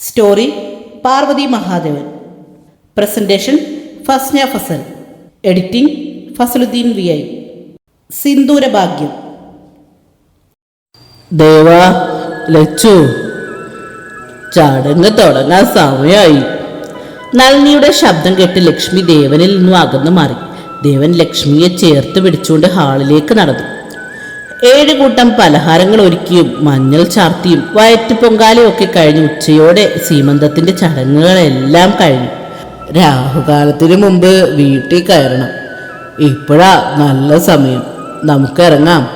Story Parvathi Mahadevan. Presentation Fasna Fasal. Editing Fasaluddin V I. Sindoorabhagyam. Deva Lachu. ചടങ്ങ് തുടങ്ങാൻ സമയമായി നളിനിയുടെ ശബ്ദം കേട്ട് ലക്ഷ്മി ദേവനിൽ നിന്നും അകന്നു മാറി. ദേവൻ ലക്ഷ്മിയെ ചേർത്ത് പിടിച്ചുകൊണ്ട് ഹാളിലേക്ക് നടന്നു. ഏഴ് കൂട്ടം പലഹാരങ്ങൾ ഒരുക്കിയും മഞ്ഞൾ ചാർത്തിയും വയറ്റ് പൊങ്കാലയും ഒക്കെ കഴിഞ്ഞ് ഉച്ചയോടെ സീമന്തത്തിന്റെ ചടങ്ങുകളെല്ലാം കഴിഞ്ഞു. രാഹുകാലത്തിന് മുമ്പ് വീട്ടിൽ കയറണം. ഇപ്പോഴാ നല്ല സമയം. നമുക്ക് ഇറങ്ങാം.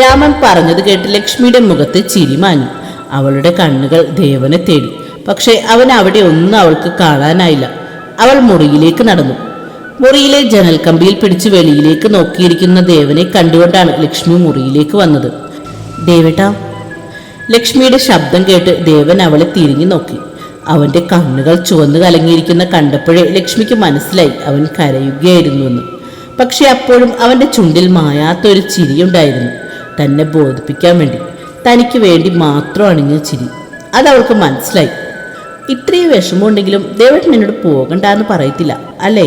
രാമൻ പറഞ്ഞത് കേട്ട് ലക്ഷ്മിയുടെ മുഖത്ത് ചിരിമാഞ്ഞു അവളുടെ കണ്ണുകൾ ദേവനെ തേടി. പക്ഷെ അവൻ അവിടെ ഒന്നും അവൾക്ക് കാണാനായില്ല. അവൾ മുറിയിലേക്ക് നടന്നു. മുറിയിലെ ജനൽ കമ്പിയിൽ പിടിച്ച് വെളിയിലേക്ക് നോക്കിയിരിക്കുന്ന ദേവനെ കണ്ടുകൊണ്ടാണ് ലക്ഷ്മി മുറിയിലേക്ക് വന്നത്. ദേവേട്ടാ ലക്ഷ്മിയുടെ ശബ്ദം കേട്ട് ദേവൻ അവളെ തിരിഞ്ഞു നോക്കി. അവന്റെ കണ്ണുകൾ ചുവന്നു കലങ്ങിയിരിക്കുന്ന കണ്ടപ്പോഴേ ലക്ഷ്മിക്ക് മനസ്സിലായി അവൻ കരയുകയായിരുന്നുവെന്ന്. പക്ഷെ അപ്പോഴും അവന്റെ ചുണ്ടിൽ മായാത്തൊരു ചിരിയുണ്ടായിരുന്നു. തന്നെ ബോധിപ്പിക്കാൻ വേണ്ടി തനിക്ക് വേണ്ടി മാത്രം അണിഞ്ഞ ചിരി. അതവൾക്ക് മനസ്സിലായി. ഇത്രയും വിഷമമുണ്ടെങ്കിലും ദേവേട്ടൻ എന്നോട് പോകണ്ടെന്ന് പറയത്തില്ല അല്ലേ?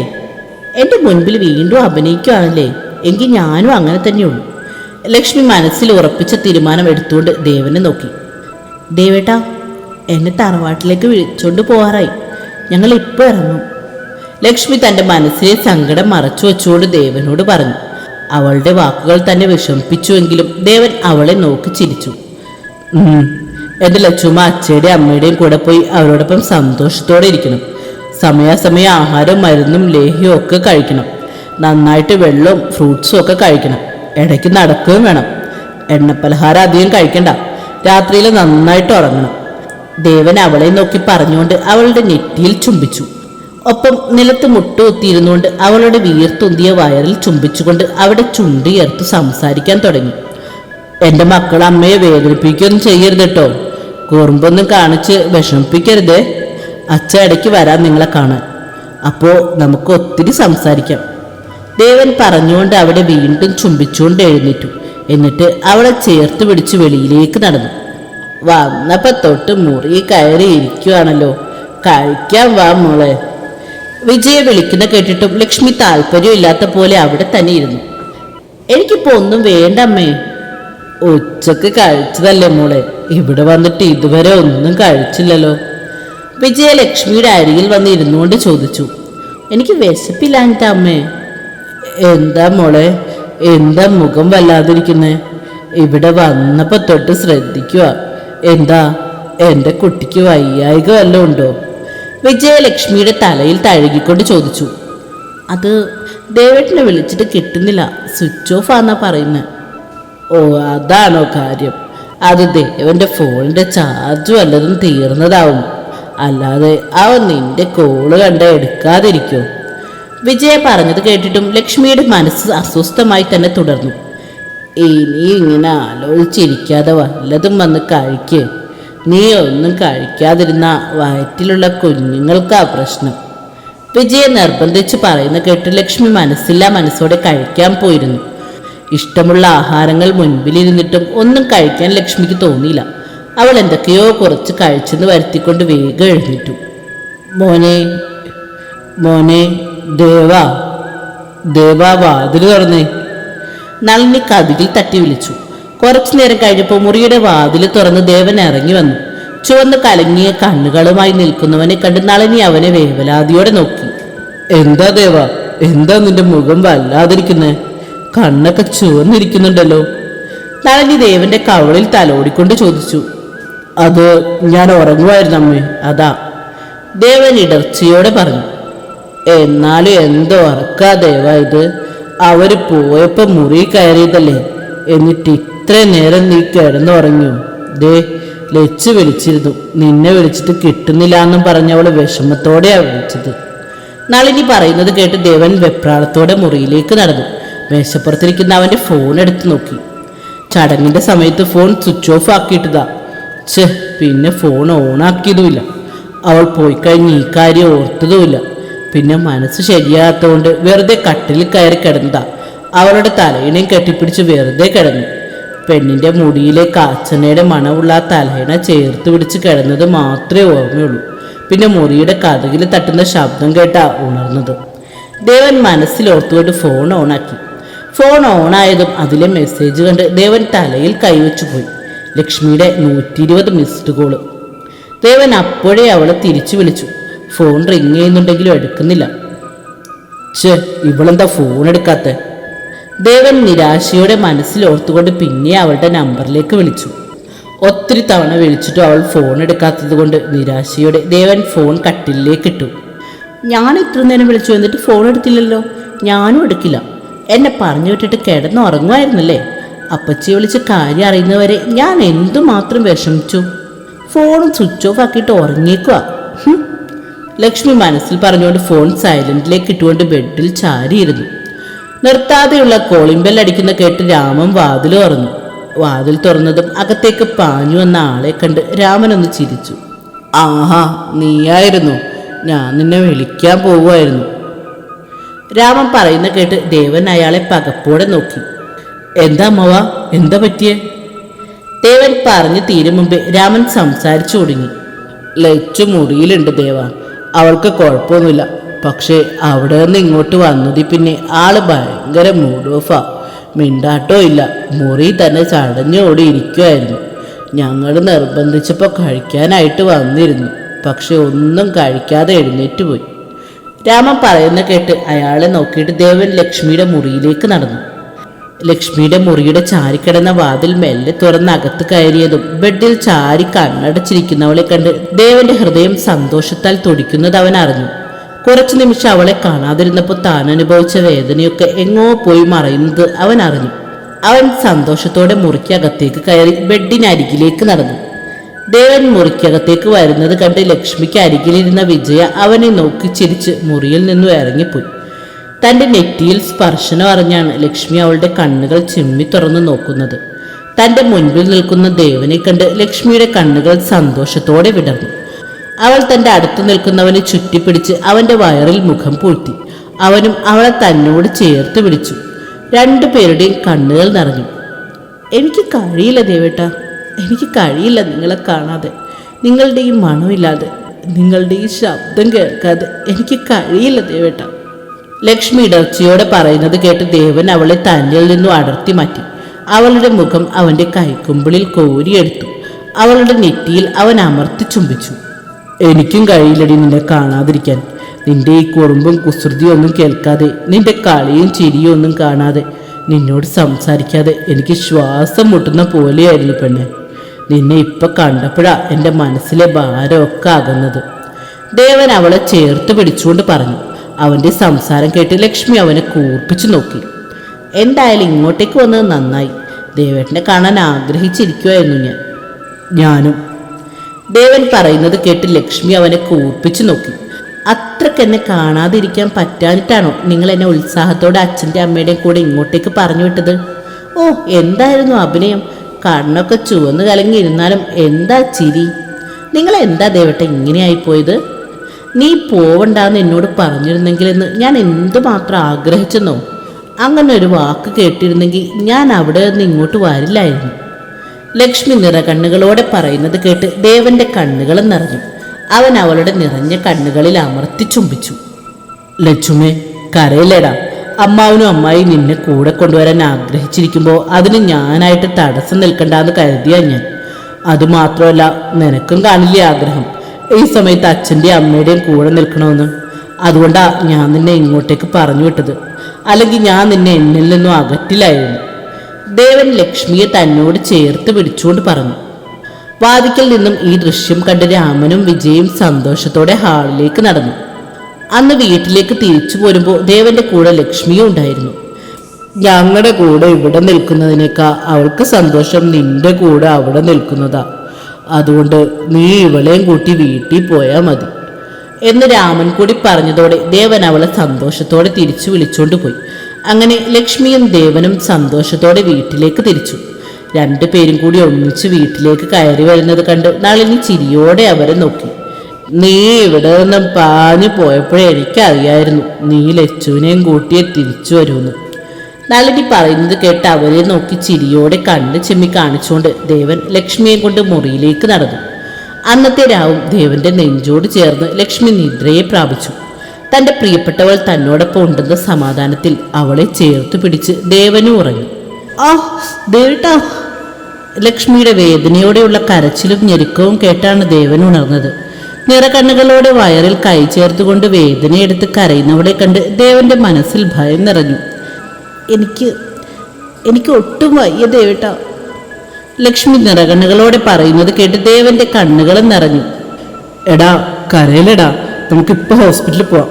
എന്റെ മുൻപിൽ വീണ്ടും അഭിനയിക്കുകയാണല്ലേ? എങ്കിൽ ഞാനും അങ്ങനെ തന്നെയുള്ളൂ. ലക്ഷ്മി മനസ്സിൽ ഉറപ്പിച്ച തീരുമാനം എടുത്തുകൊണ്ട് ദേവനെ നോക്കി. ദേവേട്ടാ എന്നെ തറവാട്ടിലേക്ക് വിളിച്ചോണ്ട് പോവാറായി. ഞങ്ങൾ ഇപ്പോൾ ഇറങ്ങും. ലക്ഷ്മി തന്റെ മനസ്സിലെ സങ്കടം മറച്ചു വെച്ചുകൊണ്ട് ദേവനോട് പറഞ്ഞു. അവളുടെ വാക്കുകൾ തന്നെ വിഷമിപ്പിച്ചുവെങ്കിലും ദേവൻ അവളെ നോക്കി ചിരിച്ചു. എന്റെ ലച്ചുമ്മ അച്ഛയുടെയും അമ്മയുടെയും കൂടെ പോയി അവരോടൊപ്പം സന്തോഷത്തോടെ ഇരിക്കണം. സമയാസമയം ആഹാരം മരുന്നും ലേഹ്യവും ഒക്കെ കഴിക്കണം. നന്നായിട്ട് വെള്ളവും ഫ്രൂട്ട്സും ഒക്കെ കഴിക്കണം. ഇടയ്ക്ക് നടക്കുകയും വേണം. എണ്ണപ്പലഹാരം അധികം കഴിക്കണ്ട. രാത്രിയിൽ നന്നായിട്ട് ഉറങ്ങണം. ദേവൻ അവളെ നോക്കി പറഞ്ഞുകൊണ്ട് അവളുടെ നെറ്റിയിൽ ചുംബിച്ചു. ഒപ്പം നിലത്ത് മുട്ടുകുത്തിയിരുന്നുകൊണ്ട് അവളുടെ വീർത്തുന്തിയ വയറിൽ ചുംബിച്ചുകൊണ്ട് അവിടെ ചുണ്ടിയർത്ത് സംസാരിക്കാൻ തുടങ്ങി. എന്റെ മക്കൾ അമ്മയെ വേദനിപ്പിക്കുകയൊന്നും ചെയ്യരുത് കേട്ടോ കുറുമ്പൊന്നും കാണിച്ച് വിഷമിപ്പിക്കരുതേ. അച്ഛ ഇടയ്ക്ക് വരാൻ നിങ്ങളെ കാണാൻ. അപ്പോൾ നമുക്ക് ഒത്തിരി സംസാരിക്കാം. ദേവൻ പറഞ്ഞുകൊണ്ട് അവിടെ വീണ്ടും ചുംബിച്ചുകൊണ്ട് എഴുന്നേറ്റു. എന്നിട്ട് അവളെ ചേർത്ത് പിടിച്ച് വെളിയിലേക്ക് നടന്നു. വന്നപ്പോൾ തൊട്ട് മുറി കയറി ഇരിക്കുവാണല്ലോ. കഴിക്കാൻ വാ മോളെ. വിജയെ വിളിക്കുന്ന കേട്ടിട്ടും ലക്ഷ്മി താല്പര്യമില്ലാത്ത പോലെ അവിടെ തന്നെ ഇരുന്നു. എനിക്കിപ്പോൾ ഒന്നും വേണ്ട അമ്മേ. ഉച്ചയ്ക്ക് കഴിച്ചതല്ലേ മോളെ. ഇവിടെ വന്നിട്ട് ഇതുവരെ ഒന്നും കഴിച്ചില്ലല്ലോ. വിജയ ലക്ഷ്മിയുടെ അരികിൽ വന്ന് ഇരുന്നുകൊണ്ട് ചോദിച്ചു എനിക്ക് വിശപ്പില്ലാഞ്ഞിട്ട അമ്മേ. എന്താ മോളെ? എന്താ മുഖം വല്ലാതിരിക്കുന്നേ? ഇവിടെ വന്നപ്പോൾ തൊട്ട് ശ്രദ്ധിക്കുക എന്താ? എന്റെ കുട്ടിക്ക് വയ്യായിക വല്ലതും ഉണ്ടോ? വിജയലക്ഷ്മിയുടെ തലയിൽ തഴുകിക്കൊണ്ട് ചോദിച്ചു അത് ദേവേട്ടനെ വിളിച്ചിട്ട് കിട്ടുന്നില്ല. സ്വിച്ച് ഓഫ് ആന്നാ പറയുന്നത് ഓ അതാണോ കാര്യം. അത് ദേവന്റെ ഫോണിന്റെ ചാർജ് വല്ലതും തീർന്നതാവും. അല്ലാതെ അവൻ നിന്റെ കോൾ കണ്ട് എടുക്കാതിരിക്കോ? വിജയ പറഞ്ഞത് കേട്ടിട്ടും ലക്ഷ്മിയുടെ മനസ്സ് അസ്വസ്ഥമായി തന്നെ തുടർന്നു. ഇനി ഇങ്ങനെ ആലോചിച്ചിരിക്കാതെ വല്ലതും വന്ന് കഴിക്ക്. നീ ഒന്നും കഴിക്കാതിരുന്ന വയറ്റിലുള്ള കുഞ്ഞുങ്ങൾക്കാ പ്രശ്നം. വിജയ നിർബന്ധിച്ച് പറയുന്ന കേട്ട് ലക്ഷ്മി മനസ്സില്ലാ മനസ്സോടെ കഴിക്കാൻ പോയിരുന്നു. ഇഷ്ടമുള്ള ആഹാരങ്ങൾ മുൻപിലിരുന്നിട്ടും ഒന്നും കഴിക്കാൻ ലക്ഷ്മിക്ക് തോന്നിയില്ല. അവൾ എന്തൊക്കെയോ കുറച്ച് കഴിച്ചെന്ന് വരുത്തിക്കൊണ്ട് വേഗം എഴുന്നേറ്റു. മോനെ മോനെ ദേവാ ദേവാ വാതിൽ തുറന്നേ. നളിനി കതികിൽ തട്ടി വിളിച്ചു. കുറച്ചു നേരം കഴിഞ്ഞപ്പോൾ മുറിയുടെ വാതിൽ തുറന്ന് ദേവൻ ഇറങ്ങി വന്നു. ചുവന്ന് കലങ്ങിയ കണ്ണുകളുമായി നിൽക്കുന്നവനെ കണ്ട് നളിനി അവനെ വേവലാതിയോടെ നോക്കി. എന്താ ദേവ എന്താ നിന്റെ മുഖം വല്ലാതിരിക്കുന്നേ? കണ്ണൊക്കെ ചുവന്നിരിക്കുന്നുണ്ടല്ലോ. നളിനി ദേവന്റെ കവളിൽ തലോടിക്കൊണ്ട് ചോദിച്ചു. അത് ഞാൻ ഉറങ്ങുമായിരുന്നു അമ്മേ. അതാ. ദേവൻ ഇടർച്ചയോടെ പറഞ്ഞു എന്നാലും എന്തോ ഉറക്കാ ദേവ ഇത്. അവർ പോയപ്പോൾ മുറി കയറിയതല്ലേ. എന്നിട്ട് ഇത്രയും നേരം നീ കിടന്നുറങ്ങിയോ? ദേ ലച്ച് വിളിച്ചിരുന്നു. നിന്നെ വിളിച്ചിട്ട് കിട്ടുന്നില്ല എന്നും അവൾ വിഷമത്തോടെയാണ് വിളിച്ചത്. നളിനി പറയുന്നത് കേട്ട് ദേവൻ വെപ്രാളത്തോടെ മുറിയിലേക്ക് നടന്നു. മേശപ്പുറത്തിരിക്കുന്ന അവന്റെ ഫോൺ എടുത്തു നോക്കി. ചടങ്ങിന്റെ സമയത്ത് ഫോൺ സ്വിച്ച് ഓഫ് ആക്കിയിട്ടതാ. ഛേ പിന്നെ ഫോൺ ഓണാക്കിയതുമില്ല അവൾ പോയി കഴിഞ്ഞ് ഈ കാര്യം ഓർത്തതുമില്ല. പിന്നെ മനസ്സ് ശരിയാകാത്തതുകൊണ്ട് വെറുതെ കട്ടിൽ കയറി കിടന്നതാ. അവളുടെ തലയിണയും കെട്ടിപ്പിടിച്ച് വെറുതെ കിടന്നു. പെണ്ണിന്റെ മുടിയിലെ കാച്ചനയുടെ മണമുള്ള ആ തലയിണ ചേർത്ത് പിടിച്ച് കിടന്നത് മാത്രമേ ഓർമ്മയുള്ളൂ. പിന്നെ മുറിയുടെ കഥകിൽ തട്ടുന്ന ശബ്ദം കേട്ടാ ഉണർന്നത്. ദേവൻ മനസ്സിലോർത്തുകൊണ്ട് ഫോൺ ഓണാക്കി ഫോൺ ഓണായതും അതിലെ മെസ്സേജ് കണ്ട് ദേവൻ തലയിൽ കൈവച്ചു പോയി ലക്ഷ്മിയുടെ നൂറ്റി ഇരുപത് മിസ്ഡ് കോൾ ദേവൻ അപ്പോഴേ അവളെ തിരിച്ചു വിളിച്ചു. ഫോൺ റിങ് ചെയ്യുന്നുണ്ടെങ്കിലും എടുക്കുന്നില്ല. ഛേ ഇവളെന്താ ഫോൺ എടുക്കാത്ത? ദേവൻ നിരാശയോടെ മനസ്സിലോർത്തുകൊണ്ട് പിന്നെ അവളുടെ നമ്പറിലേക്ക് വിളിച്ചു. ഒത്തിരി തവണ വിളിച്ചിട്ട് അവൾ ഫോൺ എടുക്കാത്തത് കൊണ്ട് നിരാശയോടെ ദേവൻ ഫോൺ കട്ടിലേക്ക് ഇട്ടു. ഞാൻ ഇത്ര നേരം വിളിച്ചു എന്നിട്ട് ഫോൺ എടുത്തില്ലല്ലോ? ഞാനും എടുക്കില്ല. എന്നെ പറഞ്ഞു വിട്ടിട്ട് കിടന്നുറങ്ങുമായിരുന്നല്ലേ? അപ്പച്ചി വിളിച്ച് കാര്യം അറിയുന്നവരെ ഞാൻ എന്തുമാത്രം വിഷമിച്ചു? ഫോണും സ്വിച്ച് ഓഫ് ആക്കിയിട്ട് ഉറങ്ങിയേക്കുക ലക്ഷ്മി മനസ്സിൽ പറഞ്ഞുകൊണ്ട് ഫോൺ സൈലന്റിലേക്ക് ഇട്ടുകൊണ്ട് ബെഡിൽ ചാരിയിരുന്നു. നിർത്താതെയുള്ള കോളിംഗ് ബെൽ അടിക്കുന്ന കേട്ട് രാമൻ വാതിൽ തുറന്നു. വാതിൽ തുറന്നതും അകത്തേക്ക് പാഞ്ഞു വന്ന ആളെ കണ്ട് രാമൻ ഒന്ന് ചിരിച്ചു. ആഹാ നീയായിരുന്നു. ഞാൻ നിന്നെ വിളിക്കാൻ പോവുമായിരുന്നു. രാമൻ പറയുന്ന കേട്ട് ദേവൻ അയാളെ പകപ്പോടെ നോക്കി. എന്താ അമ്മവ? എന്താ പറ്റിയേ? ദേവൻ പറഞ്ഞു തീരും മുമ്പേ രാമൻ സംസാരിച്ചു തുടങ്ങി. ലച്ചു മുറിയിലുണ്ട് ദേവ. അവൾക്ക് കുഴപ്പമൊന്നുമില്ല. പക്ഷേ അവിടെ നിന്ന് ഇങ്ങോട്ട് വന്നതിൽ പിന്നെ ആൾ ഭയങ്കര മൂഡ് ഓഫാ മിണ്ടാട്ടോ ഇല്ല. മുറി തന്നെ ചടഞ്ഞോടി ഇരിക്കുമായിരുന്നു ഞങ്ങൾ നിർബന്ധിച്ചപ്പോൾ കഴിക്കാനായിട്ട് വന്നിരുന്നു. പക്ഷെ ഒന്നും കഴിക്കാതെ എഴുന്നേറ്റ് പോയി. രാമൻ പറയുന്ന കേട്ട് അയാളെ നോക്കിയിട്ട് ദേവൻ ലക്ഷ്മിയുടെ മുറിയിലേക്ക് നടന്നു. ലക്ഷ്മിയുടെ മുറിയുടെ ചാരിക്കിടന്ന വാതിൽ മെല്ലെ തുറന്ന് അകത്ത് കയറിയതും ബെഡിൽ ചാരി കണ്ണടച്ചിരിക്കുന്നവളെ കണ്ട് ദേവന്റെ ഹൃദയം സന്തോഷത്താൽ തുടിക്കുന്നത് അവൻ അറിഞ്ഞു. കുറച്ചു നിമിഷം അവളെ കാണാതിരുന്നപ്പോൾ താൻ അനുഭവിച്ച വേദനയൊക്കെ എങ്ങോ പോയി മറയുന്നത് അവൻ അറിഞ്ഞു. അവൻ സന്തോഷത്തോടെ മുറിക്കകത്തേക്ക് കയറി ബെഡിനരികിലേക്ക് നടന്നു. ദേവൻ മുറിക്കകത്തേക്ക് വരുന്നത് കണ്ട് ലക്ഷ്മിക്ക് അരികിലിരുന്ന വിജയ അവനെ നോക്കി ചിരിച്ച് മുറിയിൽ നിന്നും ഇറങ്ങിപ്പോയി. തന്റെ നെറ്റിയിൽ സ്പർശനം അറിഞ്ഞാണ് ലക്ഷ്മി അവളുടെ കണ്ണുകൾ ചിമ്മി തുറന്നു നോക്കുന്നത്. തന്റെ മുൻപിൽ നിൽക്കുന്ന ദേവനെ കണ്ട് ലക്ഷ്മിയുടെ കണ്ണുകൾ സന്തോഷത്തോടെ വിടർന്നു. അവൾ തന്റെ അടുത്ത് നിൽക്കുന്നവനെ ചുറ്റിപ്പിടിച്ച് അവന്റെ വയറിൽ മുഖം പൂഴ്ത്തി. അവനും അവളെ തന്നോട് ചേർത്ത് പിടിച്ചു. രണ്ടുപേരുടെയും കണ്ണുകൾ നിറഞ്ഞു. എനിക്ക് കഴിയില്ല ദേവേട്ട. എനിക്ക് കഴിയില്ല നിങ്ങളെ കാണാതെ. നിങ്ങളുടെ ഈ മണമില്ലാതെ. നിങ്ങളുടെ ഈ ശബ്ദം കേൾക്കാതെ. എനിക്ക് കഴിയില്ല ദേവേട്ട. ലക്ഷ്മി ഇടർച്ചയോടെ പറയുന്നത് കേട്ട് ദേവൻ അവളെ തന്നിൽ നിന്നും അടർത്തി മാറ്റി. അവളുടെ മുഖം അവന്റെ കൈക്കുമ്പിളിൽ കോരിയെടുത്തു. അവളുടെ നെറ്റിയിൽ അവൻ അമർത്തി ചുംബിച്ചു. എനിക്കും കഴിയില്ലടി നിന്നെ കാണാതിരിക്കാൻ. നിന്റെ ഈ കുറുമ്പും കുസൃതിയൊന്നും കേൾക്കാതെ നിന്റെ കളിയും ചിരിയും ഒന്നും കാണാതെ നിന്നോട് സംസാരിക്കാതെ എനിക്ക് ശ്വാസം മുട്ടുന്ന പോലെയായിരുന്നു പെണ്ണെ. നിന്നെ ഇപ്പം കണ്ടപ്പോഴാ എന്റെ മനസ്സിലെ ഭാരമൊക്കെ ആകുന്നത് ദേവൻ അവളെ ചേർത്ത് പിടിച്ചുകൊണ്ട് പറഞ്ഞു. അവന്റെ സംസാരം കേട്ട് ലക്ഷ്മി അവനെ കൂർപ്പിച്ചു നോക്കി. എന്തായാലും ഇങ്ങോട്ടേക്ക് വന്നത് നന്നായി. ദേവേട്ടനെ കാണാൻ ആഗ്രഹിച്ചിരിക്കുമായിരുന്നു ഞാൻ. ഞാനും. ദേവൻ പറയുന്നത് കേട്ട് ലക്ഷ്മി അവനെ കൂർപ്പിച്ചു നോക്കി. അത്രയ്ക്ക് എന്നെ കാണാതിരിക്കാൻ പറ്റാഞ്ഞിട്ടാണോ നിങ്ങൾ എന്നെ ഉത്സാഹത്തോടെ അച്ഛന്റെ അമ്മയുടെയും കൂടെ ഇങ്ങോട്ടേക്ക് പറഞ്ഞു വിട്ടത്? ഓ എന്തായിരുന്നു അഭിനയം? കണ്ണൊക്കെ ചുവന്ന് കലങ്ങിയിരുന്നാലും എന്താ ചിരി? നിങ്ങൾ എന്താ ദേവട്ടെ ഇങ്ങനെയായിപ്പോയത്? നീ പോവണ്ടെന്ന് എന്നോട് പറഞ്ഞിരുന്നെങ്കിലെന്ന് ഞാൻ എന്തുമാത്രം ആഗ്രഹിച്ചെന്നോ? അങ്ങനെ ഒരു വാക്ക് കേട്ടിരുന്നെങ്കിൽ ഞാൻ അവിടെ നിന്ന് ഇങ്ങോട്ട് വരില്ലായിരുന്നു. ലക്ഷ്മി നിറകണ്ണുകളോടെ പറയുന്നത് കേട്ട് ദേവന്റെ കണ്ണുകളും നിറഞ്ഞു. അവൻ അവളുടെ നിറഞ്ഞ കണ്ണുകളിൽ അമർത്തി ചുംബിച്ചു. ലക്ഷ്മി കരയില്ലേടാ. അമ്മാവനും അമ്മായി നിന്നെ കൂടെ കൊണ്ടുവരാൻ ആഗ്രഹിച്ചിരിക്കുമ്പോൾ അതിന് ഞാനായിട്ട് തടസ്സം നിൽക്കണ്ടെന്ന് കരുതിയാ ഞാൻ. അതുമാത്രമല്ല നിനക്കും കാണില്ലേ ആഗ്രഹം. ഈ സമയത്ത് അച്ഛന്റെയും അമ്മയുടെയും കൂടെ നിൽക്കണമെന്ന്. അതുകൊണ്ടാ ഞാൻ നിന്നെ ഇങ്ങോട്ടേക്ക് പറഞ്ഞു വിട്ടത്. അല്ലെങ്കിൽ ഞാൻ നിന്നെ എന്നിൽ നിന്നും അകറ്റില്ലായിരുന്നു ദേവൻ ലക്ഷ്മിയെ തന്നോട് ചേർത്ത് പിടിച്ചുകൊണ്ട് പറഞ്ഞു. വാതിക്കൽ നിന്നും ഈ ദൃശ്യം കണ്ട് രാമനും വിജയും സന്തോഷത്തോടെ ഹാളിലേക്ക് നടന്നു. അന്ന് വീട്ടിലേക്ക് തിരിച്ചു പോരുമ്പോൾ ദേവന്റെ കൂടെ ലക്ഷ്മിയും ഉണ്ടായിരുന്നു. ഞങ്ങളുടെ കൂടെ ഇവിടെ നിൽക്കുന്നതിനേക്കാൾ അവൾക്ക് സന്തോഷം നിന്റെ കൂടെ അവിടെ നിൽക്കുന്നതാ. അതുകൊണ്ട് നീ ഇവളെയും കൂട്ടി വീട്ടിൽ പോയാൽ മതി. എന്ന് രാമൻ കൂടി പറഞ്ഞതോടെ ദേവൻ അവളെ സന്തോഷത്തോടെ തിരിച്ചു വിളിച്ചുകൊണ്ട് പോയി. അങ്ങനെ ലക്ഷ്മിയും ദേവനും സന്തോഷത്തോടെ വീട്ടിലേക്ക് തിരിച്ചു. രണ്ടു പേരും കൂടി ഒന്നിച്ച് വീട്ടിലേക്ക് കയറി വരുന്നത് കണ്ട് നളിനി ചിരിയോടെ അവരെ നോക്കി. നീ ഇവിടെ നിന്നും പാഞ്ഞു പോയപ്പോഴേ എനിക്കറിയായിരുന്നു. നീ ലച്ചുവിനെയും കൂട്ടിയെ തിരിച്ചു വരുമെന്ന് നളിനി പറയുന്നത് കേട്ട് അവരെ നോക്കി ചിരിയോടെ കണ്ണ് ചെമ്മി കാണിച്ചുകൊണ്ട് ദേവൻ ലക്ഷ്മിയെ കൊണ്ട് മുറിയിലേക്ക് നടന്നു. അന്നത്തെ രാവും ദേവന്റെ നെഞ്ചോട് ചേർന്ന് ലക്ഷ്മി നിദ്രയെ പ്രാപിച്ചു. തന്റെ പ്രിയപ്പെട്ടവൾ തന്നോടൊപ്പം ഉണ്ടെന്ന സമാധാനത്തിൽ അവളെ ചേർത്ത് പിടിച്ച് ദേവനും ഉറങ്ങി. ആ ദേവിട്ടാ. ലക്ഷ്മിയുടെ വേദനയോടെയുള്ള കരച്ചിലും ഞെരുക്കവും കേട്ടാണ് ദേവൻ ഉണർന്നത്. നിറകണ്ണുകളോടെ വയറിൽ കൈ ചേർത്തുകൊണ്ട് വേദനയെടുത്ത് കരയുന്നവളെ കണ്ട് ദേവന്റെ മനസ്സിൽ ഭയം നിറഞ്ഞു. എനിക്ക് എനിക്ക് ഒട്ടും വയ്യ ദേവിട്ട. ലക്ഷ്മി നിറകണ്ണുകളോടെ പറയുന്നത് കേട്ട് ദേവന്റെ കണ്ണുകൾ നിറഞ്ഞു. എടാ കരയിലെടാ നമുക്കിപ്പോൾ ഹോസ്പിറ്റലിൽ പോവാം.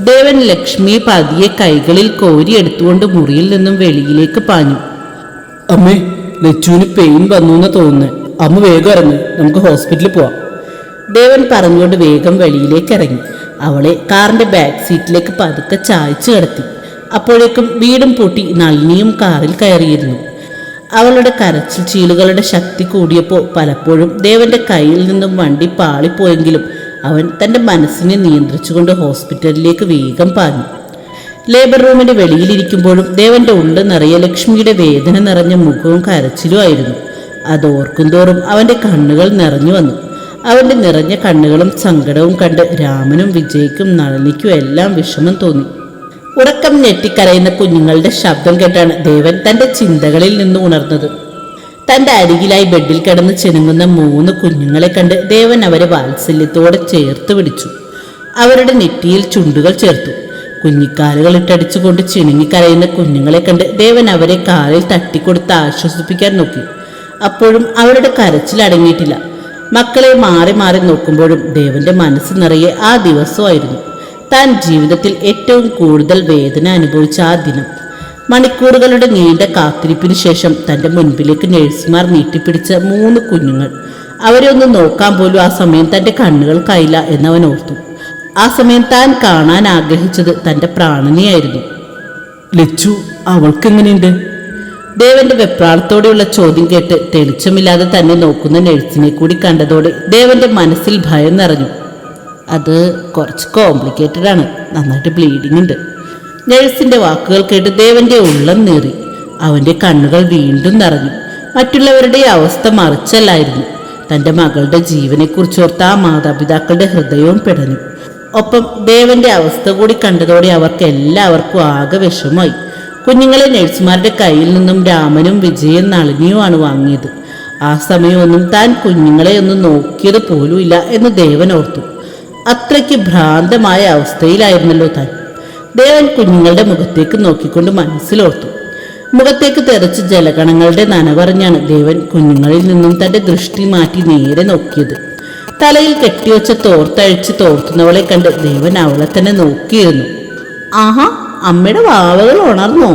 ദേവൻ ലക്ഷ്മിയെ പതിയെ കൈകളിൽ കോരി എടുത്തുകൊണ്ട് മുറിയിൽ നിന്നും വെളിയിലേക്ക് പാഞ്ഞു. അമ്മേ ലച്ചുവിന് പെയിൻ വന്നു എന്ന് തോന്നുന്നു. അമ്മ വേഗം ഇറങ്ങി നമുക്ക് ഹോസ്പിറ്റലിൽ പോവാം. ദേവൻ പറഞ്ഞുകൊണ്ട് വേഗം വെളിയിലേക്ക് ഇറങ്ങി. അവളെ കാറിന്റെ ബാക്ക് സീറ്റിലേക്ക് പതുക്കെ ചായച്ചു കിടത്തി. അപ്പോഴേക്കും വീടും പൂട്ടി. നളിനിയും കാറിൽ കയറിയിരുന്നു. അവളുടെ കരച്ചിൽ ചീലുകളുടെ ശക്തി കൂടിയപ്പോൾ പലപ്പോഴും ദേവന്റെ കയ്യിൽ നിന്നും വണ്ടി പാളിപ്പോയെങ്കിലും അവൻ തന്റെ മനസ്സിനെ നിയന്ത്രിച്ചുകൊണ്ട് ഹോസ്പിറ്റലിലേക്ക് വേഗം പാഞ്ഞു. ലേബർ റൂമിന്റെ വെളിയിലിരിക്കുമ്പോഴും ദേവന്റെ ഉള്ളിൽ നിറയെ ലക്ഷ്മിയുടെ വേദന നിറഞ്ഞ മുഖവും കരച്ചിലും ആയിരുന്നു. അത് ഓർക്കുന്തോറും അവന്റെ കണ്ണുകൾ നിറഞ്ഞു വന്നു. അവന്റെ നിറഞ്ഞ കണ്ണുകളും സങ്കടവും കണ്ട് രാമനും വിജയ്ക്കും നളിനിക്കും എല്ലാം വിഷമം തോന്നി. ഉറക്കം ഞെട്ടിക്കരയുന്ന കുഞ്ഞുങ്ങളുടെ ശബ്ദം കേട്ടാണ് ദേവൻ തന്റെ ചിന്തകളിൽ നിന്ന് ഉണർന്നത്. തന്റെ അരികിലായി ബെഡിൽ കിടന്ന് ചെനുങ്ങുന്ന മൂന്ന് കുഞ്ഞുങ്ങളെ കണ്ട് ദേവൻ അവരെ വാത്സല്യത്തോടെ ചേർത്ത് പിടിച്ചു. അവരുടെ നെറ്റിയിൽ ചുണ്ടുകൾ ചേർത്തു. കുഞ്ഞിക്കാലുകൾ ഇട്ടടിച്ചുകൊണ്ട് ചിണുങ്ങിക്കരയുന്ന കുഞ്ഞുങ്ങളെ കണ്ട് ദേവൻ അവരെ കാലിൽ തട്ടിക്കൊടുത്ത് ആശ്വസിപ്പിക്കാൻ നോക്കി. അപ്പോഴും അവരുടെ കരച്ചിൽ അടങ്ങിയിട്ടില്ല. മക്കളെ മാറി മാറി നോക്കുമ്പോഴും ദേവന്റെ മനസ്സ് നിറയെ ആ ദിവസമായിരുന്നു. താൻ ജീവിതത്തിൽ ഏറ്റവും കൂടുതൽ വേദന അനുഭവിച്ച ആ ദിനം. മണിക്കൂറുകളുടെ നീണ്ട കാത്തിരിപ്പിന് ശേഷം തന്റെ മുൻപിലേക്ക് നഴ്സുമാർ നീട്ടിപ്പിടിച്ച മൂന്ന് കുഞ്ഞുങ്ങൾ. അവരെ ഒന്ന് നോക്കാൻ പോലും ആ സമയം തന്റെ കണ്ണുകൾക്കായില്ല എന്നവൻ ഓർത്തു. ആ സമയം താൻ കാണാൻ ആഗ്രഹിച്ചത് തന്റെ പ്രാണനെയായിരുന്നു. ലച്ചു അവൾക്കെങ്ങനെയുണ്ട്? ദേവന്റെ വെപ്രാളത്തോടെയുള്ള ചോദ്യം കേട്ട് തെളിച്ചമില്ലാതെ തന്നെ നോക്കുന്ന നഴ്സിനെ കൂടി കണ്ടതോടെ ദേവന്റെ മനസ്സിൽ ഭയം നിറഞ്ഞു. അത് കുറച്ച് കോംപ്ലിക്കേറ്റഡ് ആണ്. നന്നായിട്ട് ബ്ലീഡിംഗ് ഉണ്ട്. നഴ്സിന്റെ വാക്കുകൾ കേട്ട് ദേവന്റെ ഉള്ളം നേറി. അവന്റെ കണ്ണുകൾ വീണ്ടും നിറഞ്ഞു. മറ്റുള്ളവരുടെ അവസ്ഥ മറിച്ചല്ലായിരുന്നു. തന്റെ മകളുടെ ജീവനെക്കുറിച്ചോർത്ത് ആ മാതാപിതാക്കളുടെ ഹൃദയവും പിടഞ്ഞു. ഒപ്പം ദേവന്റെ അവസ്ഥ കൂടി കണ്ടതോടെ അവർക്ക് എല്ലാവർക്കും ആകെ വിഷമമായി. കുഞ്ഞുങ്ങളെ നഴ്സുമാരുടെ കയ്യിൽ നിന്നും രാമനും വിജയും നളിനിയുമാണ് വാങ്ങിയത്. ആ സമയമൊന്നും താൻ കുഞ്ഞുങ്ങളെ ഒന്നും നോക്കിയത് പോലുമില്ല എന്ന് ദേവൻ ഓർത്തു. അത്രയ്ക്ക് ഭ്രാന്തമായ അവസ്ഥയിലായിരുന്നല്ലോ താൻ. ദേവൻ കുഞ്ഞുങ്ങളുടെ മുഖത്തേക്ക് നോക്കിക്കൊണ്ട് മനസ്സിലോർത്തു. മുഖത്തേക്ക് തെറിച്ച് ജലകണങ്ങളുടെ നനവറിഞ്ഞാണ് ദേവൻ കുഞ്ഞുങ്ങളിൽ നിന്നും തന്റെ ദൃഷ്ടി മാറ്റി നേരെ നോക്കിയത്. തലയിൽ കെട്ടിവെച്ച തോർത്തഴിച്ച് തോർത്തുന്നവളെ കണ്ട് ദേവൻ അവളെ തന്നെ നോക്കിയിരുന്നു. ആഹാ അമ്മയുടെ വാവകൾ ഉണർന്നോ?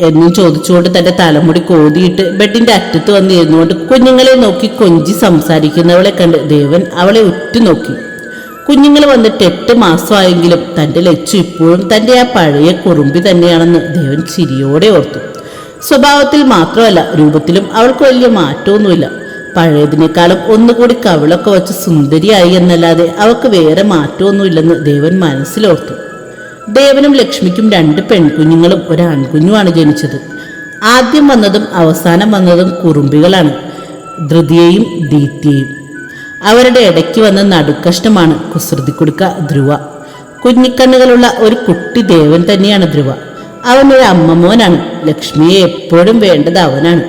എന്നും ചോദിച്ചുകൊണ്ട് തന്റെ തലമുടി കോതിയിട്ട് ബെഡിന്റെ അറ്റത്ത് വന്നിരുന്നുകൊണ്ട് കുഞ്ഞുങ്ങളെ നോക്കി കൊഞ്ചി സംസാരിക്കുന്നവളെ കണ്ട് ദേവൻ അവളെ ഉറ്റുനോക്കി. കുഞ്ഞുങ്ങൾ വന്നിട്ട് എട്ട് മാസമായെങ്കിലും തന്റെ ലച്ചു ഇപ്പോഴും തന്റെ ആ പഴയ കുറുമ്പി തന്നെയാണെന്ന് ദേവൻ ചിരിയോടെ ഓർത്തു. സ്വഭാവത്തിൽ മാത്രമല്ല രൂപത്തിലും അവൾക്ക് വലിയ മാറ്റമൊന്നുമില്ല. പഴയതിനേക്കാളും ഒന്നുകൂടി കവിളൊക്കെ വച്ച് സുന്ദരിയായി എന്നല്ലാതെ അവൾക്ക് വേറെ മാറ്റമൊന്നുമില്ലെന്ന് ദേവൻ മനസ്സിലോർത്തു. ദേവനും ലക്ഷ്മിക്കും രണ്ട് പെൺകുഞ്ഞുങ്ങളും ഒരാൺകുഞ്ഞുമാണ് ജനിച്ചത്. ആദ്യം വന്നതും അവസാനം വന്നതും കുറുമ്പികളാണ്. ധൃതിയെയും ദീത്യയും അവരുടെ ഇടയ്ക്ക് വന്ന നടുക്കഷ്ടമാണ് കുസൃതി കൊടുക്ക ധ്രുവ. കുഞ്ഞിക്കണ്ണുകളുള്ള ഒരു കുട്ടി ദേവൻ തന്നെയാണ് ധ്രുവ. അവൻ ഒരു അമ്മമോനാണ് ലക്ഷ്മിയെ എപ്പോഴും വേണ്ടത് അവനാണ്.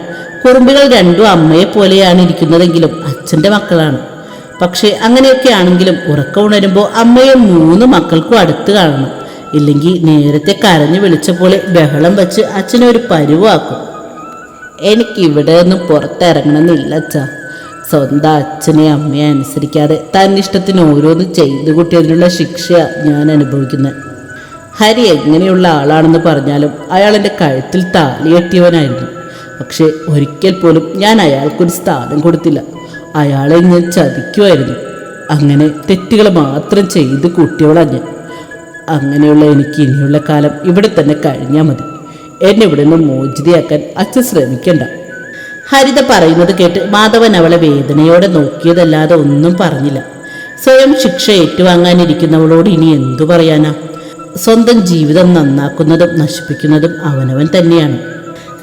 കുറുമ്പികൾ രണ്ടും അമ്മയെ പോലെയാണ് ഇരിക്കുന്നതെങ്കിലും അച്ഛന്റെ മക്കളാണ്. പക്ഷേ അങ്ങനെയൊക്കെ ആണെങ്കിലും ഉറക്കം ഉണരുമ്പോൾ അമ്മയെ മൂന്ന് മക്കൾക്കും അടുത്ത് കാണണം. ഇല്ലെങ്കിൽ നേരത്തെ കരഞ്ഞു വിളിച്ച പോലെ ബഹളം വെച്ച് അച്ഛനെ ഒരു പരുവാക്കും. എനിക്കിവിടെ ഒന്നും പുറത്തിറങ്ങണമെന്നില്ല അച്ഛാ സ്വന്തം അച്ഛനെ അമ്മയെ അനുസരിക്കാതെ തന്നിഷ്ടത്തിന് ഓരോന്ന് ചെയ്തു കൂട്ടിയതിനുള്ള ശിക്ഷ ഞാൻ അനുഭവിക്കുന്നത് ഹരി എങ്ങനെയുള്ള ആളാണെന്ന് പറഞ്ഞാലും അയാൾ എന്റെ കഴുത്തിൽ താലിയെട്ടിയവനായിരുന്നു പക്ഷേ ഒരിക്കൽ പോലും ഞാൻ അയാൾക്കൊരു സ്ഥാനം കൊടുത്തില്ല. അയാളെ ഞാൻ ചതിക്കുമായിരുന്നു അങ്ങനെ തെറ്റുകൾ മാത്രം ചെയ്ത് കൂട്ടിയവളാണ് ഞാൻ. അങ്ങനെയുള്ള എനിക്ക് ഇനിയുള്ള കാലം ഇവിടെ തന്നെ കഴിഞ്ഞാൽ മതി. എന്നെ ഇവിടെ നിന്ന് മോചിതയാക്കാൻ അച്ഛൻ ശ്രമിക്കണ്ട. ഹരിത പറയുന്നത് കേട്ട് മാധവൻ അവളെ വേദനയോടെ നോക്കിയതല്ലാതെ ഒന്നും പറഞ്ഞില്ല. സ്വയം ശിക്ഷ ഏറ്റുവാങ്ങാനിരിക്കുന്നവളോട് ഇനി എന്തു പറയാനാ? സ്വന്തം ജീവിതം നന്നാക്കുന്നതും നശിപ്പിക്കുന്നതും അവനവൻ തന്നെയാണ്.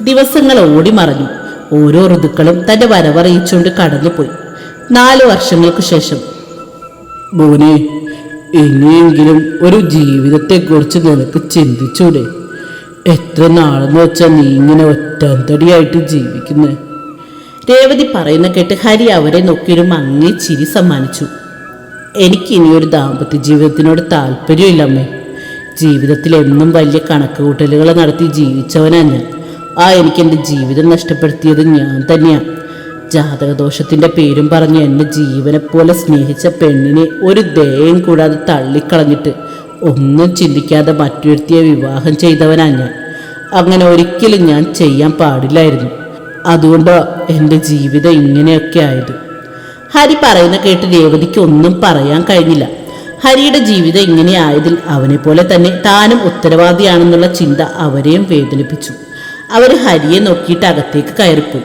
ദിവസങ്ങൾ ഓടി മറഞ്ഞു. ഓരോ ഋതുക്കളും തന്റെ വരവറിയിച്ചുകൊണ്ട് കടന്നുപോയി. നാല് വർഷങ്ങൾക്ക് ശേഷം മോനെ ഇനിയെങ്കിലും ഒരു ജീവിതത്തെക്കുറിച്ച് നിനക്ക് ചിന്തിച്ചൂടെ? എത്ര നാളെന്ന് വെച്ചാൽ നീ ഇങ്ങനെ ഒറ്റന്തടിയായിട്ട് ജീവിക്കുന്നേ? രേവതി പറയുന്ന കേട്ട് ഹരി അവരെ നോക്കിയൊരു മങ്ങി ചിരി സമ്മാനിച്ചു. എനിക്ക് ഇനിയൊരു ദാമ്പത്യ ജീവിതത്തിനോട് താല്പര്യമില്ല അമ്മേ ജീവിതത്തിൽ എന്നും വലിയ കണക്കുകൂട്ടലുകൾ നടത്തി ജീവിച്ചവനാണ് ഞാൻ. ആ എനിക്ക് എന്റെ ജീവിതം നഷ്ടപ്പെടുത്തിയത് ഞാൻ തന്നെയാണ് ജാതകദോഷത്തിന്റെ പേരും പറഞ്ഞ് എന്നെ പോലെ സ്നേഹിച്ച പെണ്ണിനെ ഒരു ദയം കൂടാതെ തള്ളിക്കളഞ്ഞിട്ട് ഒന്നും ചിന്തിക്കാതെ മറ്റൊരുത്തിയെ വിവാഹം ചെയ്തവനാണ് ഞാൻ. അങ്ങനെ ഒരിക്കലും ഞാൻ ചെയ്യാൻ പാടില്ലായിരുന്നു. അതുകൊണ്ട് എന്റെ ജീവിതം ഇങ്ങനെയൊക്കെ ആയത്. ഹരി പറയുന്ന കേട്ട് രേവതിക്ക് ഒന്നും പറയാൻ കഴിഞ്ഞില്ല. ഹരിയുടെ ജീവിതം ഇങ്ങനെ ആയതിൽ അവനെ പോലെ തന്നെ താനും ഉത്തരവാദിയാണെന്നുള്ള ചിന്ത അവരെയും വേദനിപ്പിച്ചു. അവർ ഹരിയെ നോക്കിയിട്ട് അകത്തേക്ക് കയറിപ്പോയി.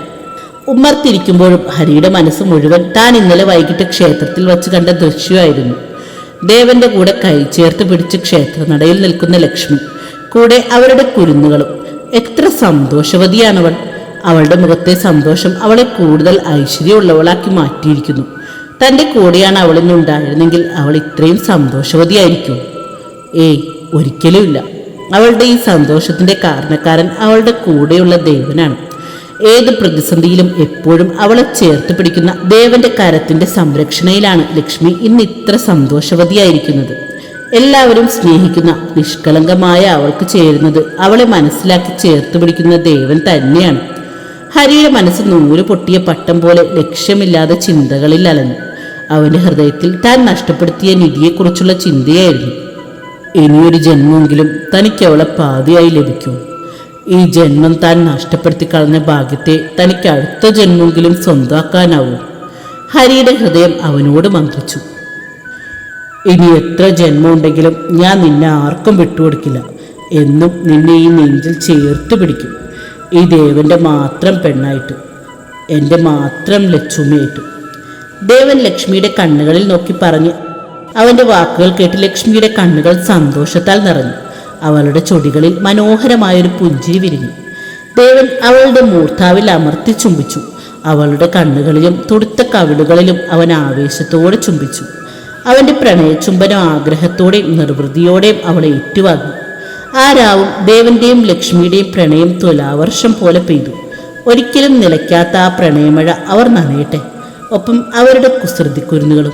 ഉമ്മർത്തിരിക്കുമ്പോഴും ഹരിയുടെ മനസ്സ് മുഴുവൻ താൻ ഇന്നലെ വൈകിട്ട് ക്ഷേത്രത്തിൽ വച്ച് കണ്ട ദൃശ്യമായിരുന്നു. ദേവന്റെ കൂടെ കൈ ചേർത്ത് പിടിച്ച് ക്ഷേത്രനടയിൽ നിൽക്കുന്ന ലക്ഷ്മി കൂടെ അവരുടെ കുരുന്നുകളും. എത്ര സന്തോഷവതിയാണവൾ. അവളുടെ മുഖത്തെ സന്തോഷം അവളെ കൂടുതൽ ഐശ്വര്യമുള്ളവളാക്കി മാറ്റിയിരിക്കുന്നു. തന്റെ കൂടെയാണ് അവളിന്നുണ്ടായിരുന്നെങ്കിൽ അവൾ ഇത്രയും സന്തോഷവതിയായിരിക്കും. ഏയ് ഒരിക്കലുമില്ല അവളുടെ ഈ സന്തോഷത്തിന്റെ കാരണക്കാരൻ അവളുടെ കൂടെയുള്ള ദേവനാണ്. ഏത് പ്രതിസന്ധിയിലും എപ്പോഴും അവളെ ചേർത്ത് പിടിക്കുന്ന ദേവന്റെ കരത്തിന്റെ സംരക്ഷണയിലാണ് ലക്ഷ്മി ഇന്ന് ഇത്ര സന്തോഷവതിയായിരിക്കുന്നത്. എല്ലാവരും സ്നേഹിക്കുന്ന നിഷ്കളങ്കമായ അവൾക്ക് ചേരുന്നത് അവളെ മനസ്സിലാക്കി ചേർത്ത് പിടിക്കുന്ന ദേവൻ തന്നെയാണ്. ഹരിയുടെ മനസ്സ് നൂൽ പൊട്ടിയ പട്ടം പോലെ ലക്ഷ്യമില്ലാതെ ചിന്തകളിൽ അലഞ്ഞു. അവന്റെ ഹൃദയത്തിൽ താൻ നഷ്ടപ്പെടുത്തിയ നിധിയെക്കുറിച്ചുള്ള ചിന്തയായിരുന്നു. ഇനിയൊരു ജന്മമെങ്കിലും തനിക്ക് അവളെ പാതിയായി ലഭിക്കും. ഈ ജന്മം താൻ നഷ്ടപ്പെടുത്തി കളഞ്ഞ ഭാഗ്യത്തെ തനിക്ക് അടുത്ത ജന്മമെങ്കിലും സ്വന്തമാക്കാനാവും. ഹരിയുടെ ഹൃദയം അവനോട് മന്ത്രിച്ചു. ഇനി എത്ര ജന്മമുണ്ടെങ്കിലും ഞാൻ നിന്നെ ആർക്കും വിട്ടുകൊടുക്കില്ല. എന്നും നിന്നെ ഈ നെഞ്ചിൽ ചേർത്ത് പിടിക്കും. ഈ ദേവന്റെ മാത്രം പെണ്ണായിട്ട് എന്റെ മാത്രം ലക്ഷ്മിയായിട്ട് ദേവൻ ലക്ഷ്മിയുടെ കണ്ണുകളിൽ നോക്കി പറഞ്ഞ് അവന്റെ വാക്കുകൾ കേട്ട് ലക്ഷ്മിയുടെ കണ്ണുകൾ സന്തോഷത്താൽ നിറഞ്ഞു. അവളുടെ ചൊടികളിൽ മനോഹരമായൊരു പുഞ്ചിരി വിരിഞ്ഞു. ദേവൻ അവളുടെ മൂർത്താവിൽ അമർത്തി ചുംബിച്ചു. അവളുടെ കണ്ണുകളിലും തുടുത്ത കവിളുകളിലും അവൻ ആവേശത്തോടെ ചുംബിച്ചു. അവന്റെ പ്രണയചുംബനം ആഗ്രഹത്തോടെയും നിർവൃതിയോടെയും അവളെ ഏറ്റുവാങ്ങി. ആ രാവും ദേവന്റെയും ലക്ഷ്മിയുടെയും പ്രണയം തുലാവർഷം പോലെ പെയ്തു. ഒരിക്കലും നിലയ്ക്കാത്ത ആ പ്രണയമഴ അവർ നനയട്ടെ. ഒപ്പം അവരുടെ കുസൃതി കുരുന്നുകളും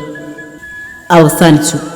അവസാനിച്ചു.